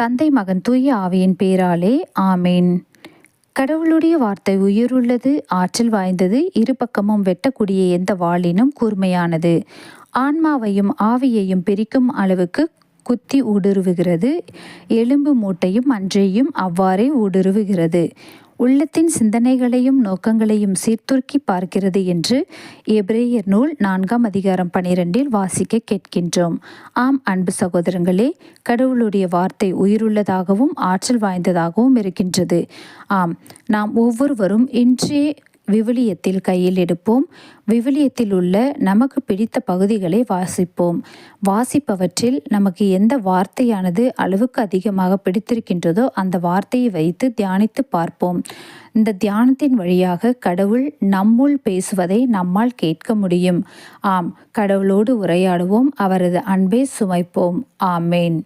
தந்தை மகன் தூய ஆவியின் பேராலே ஆமேன். கடவுளுடைய வார்த்தை உயிருள்ளது ஆற்றல் வாய்ந்தது இரு பக்கமும் வெட்டக்கூடிய எந்த வாளினும் கூர்மையானது. ஆன்மாவையும் ஆவியையும் பிரிக்கும் அளவுக்கு குத்தி ஊடுருவுகிறது. எலும்பு மூட்டையும் அன்றையும் அவ்வாறே ஊடுருவுகிறது. உள்ளத்தின் சிந்தனைகளையும் நோக்கங்களையும் சீர்தூக்கி பார்க்கிறது என்று எபிரேயர் நூல் நான்காம் அதிகாரம் பனிரெண்டில் வாசிக்க கேட்கின்றோம். ஆம் அன்பு சகோதரங்களே கடவுளுடைய வார்த்தை உயிருள்ளதாகவும் ஆற்றல் வாய்ந்ததாகவும் இருக்கின்றது. ஆம் நாம் ஒவ்வொருவரும் இன்றே விவிலியத்தில் கையில் எடுப்போம். விவிலியத்தில் உள்ள நமக்கு பிடித்த பகுதிகளை வாசிப்போம். வாசிப்பவற்றில் நமக்கு எந்த வார்த்தையானது அளவுக்கு அதிகமாக பிடித்திருக்கின்றதோ அந்த வார்த்தையை வைத்து தியானித்து பார்ப்போம். இந்த தியானத்தின் வழியாக கடவுள் நம்முள் பேசுவதை நம்மால் கேட்க முடியும். ஆம் கடவுளோடு உரையாடுவோம். அவரது அன்பை சுமைப்போம். ஆமேன்.